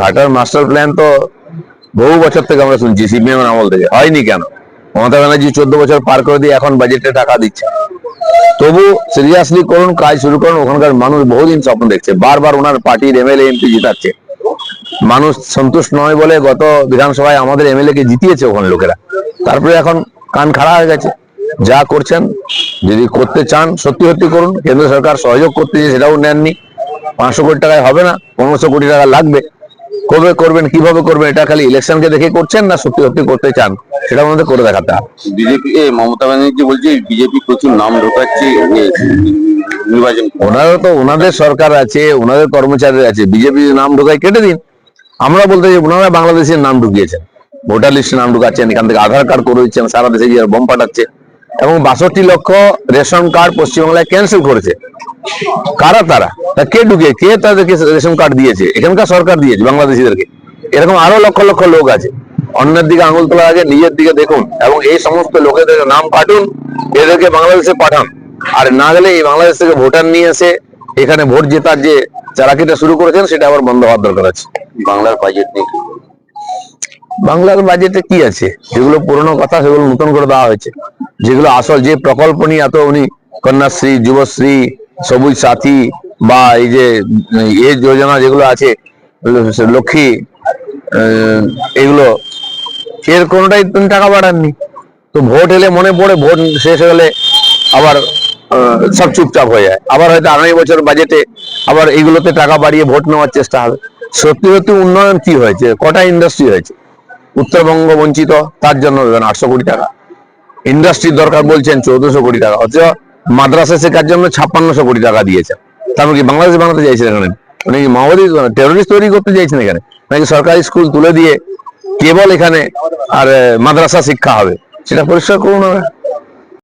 ঘাটার master plan তো বহু বছর থেকে আমরা শুনছি সিপিএম এর আমল থেকে। হয়নি কেন? মমতা ব্যানার্জি চোদ্দ বছর পার করে দিয়ে এখন বাজেটে টাকা দিচ্ছে। তবু সিরিয়াসলি করুন, কাজ শুরু করুন, ওখানকার মানুষ বহুদিন স্বপ্ন দেখছে। বারবার ওনার পার্টির এমএলএ এমপি জিতাচ্ছে। মানুষ সন্তুষ্ট নয় বলে গত বিধানসভায় আমাদের এমএলএ কে জিতিয়েছে ওখানে লোকেরা। তারপরে এখন কান খাড়া হয়ে গেছে। যা করছেন, যদি করতে চান, সত্যি সত্যি করুন। কেন্দ্র সরকার সহযোগ করতে সেটাও নেননি। পাঁচশো কোটি টাকায় হবে না, পনেরোশো কোটি টাকা লাগবে। কবে করবেন কীভাবে করবেন এটা খালি ইলেকশনকে দেখে করছেন না সত্যি সত্যি করতে চান? সেটা আমাদের করে দেখাতে বিজেপি মমতা ব্যানার্জি বলছে বিজেপি প্রচুর নাম ঢোকাচ্ছে নির্বাচন ওনারও তো ওনাদের সরকার আছে ওনাদের কর্মচারী আছে বিজেপি নাম ঢোকায় কেটে দিন। আমরা বলতে চাই ওনারা বাংলাদেশের নাম ঢুকিয়েছেন। ভোটার লিস্টে নাম ঢুকাচ্ছেন এখান থেকে আধার কার্ড করে দিচ্ছেন সারা দেশে গিয়ে বোম পাঠাচ্ছে। এবং বাষট্টি লক্ষ রেশন কার্ড পশ্চিমবাংলায় ক্যান্সেল করেছে। কারা তারা? তা কে ঢুকে কে তাদেরকে রেশন কার্ড দিয়েছে? এখানকার সরকার দিয়েছে বাংলাদেশিদেরকে। এরকম আরও লক্ষ লক্ষ লোক আছে। অন্যের দিকে আঙুল তোলার আগে নিজের দিকে দেখুন। এবং এই সমস্ত লোকেদের নাম কাটুন এদেরকে বাংলাদেশে পাঠান। আর না গেলে এই বাংলাদেশ থেকে ভোটার নিয়ে এসে এখানে ভোট জেতার যে চালাকিটা শুরু করেছেন সেটা আবার বন্ধ হওয়ার দরকার আছে। বাংলার বাজেট নিয়ে বাংলার বাজেটে কি আছে? যেগুলো পুরনো কথা সেগুলো নতুন করে দেওয়া হয়েছে। যেগুলো আসল যে প্রকল্প নিয়ে এত উনি কন্যাশ্রী যুবশ্রী সবুজ সাথী বা এই যে এ যোজনা যেগুলো আছে, লক্ষ্মী এগুলো, এর কোনোটাই তিনি টাকা বাড়াননি। তো ভোট এলে মনে পড়ে ভোট শেষ হয়ে আবার সব চুপচাপ হয়ে যায়। আবার হয়তো আগামী বছর বাজেটে আবার এইগুলোতে টাকা বাড়িয়ে ভোট নেওয়ার চেষ্টা হবে। সত্যি সত্যি উন্নয়ন কি হয়েছে? কটা ইন্ডাস্ট্রি হয়েছে? উত্তরবঙ্গ বঞ্চিত, তার জন্য আটশো কোটি টাকা। ইন্ডাস্ট্রির দরকার বলছেন চৌদ্দশো কোটি টাকা। অথচ মাদ্রাসা শেখার জন্য ছাপ্পান্নশো কোটি টাকা দিয়েছে। তারপর কি বাংলাদেশ বানাতে চাইছেন এখানে? নাকি মাওবাদী টেরোরিস্ট তৈরি করতে চাইছেন এখানে? নাকি সরকারি স্কুল তুলে দিয়ে কেবল এখানে আর মাদ্রাসা শিক্ষা হবে? সেটা পরিষ্কার করুন আমরা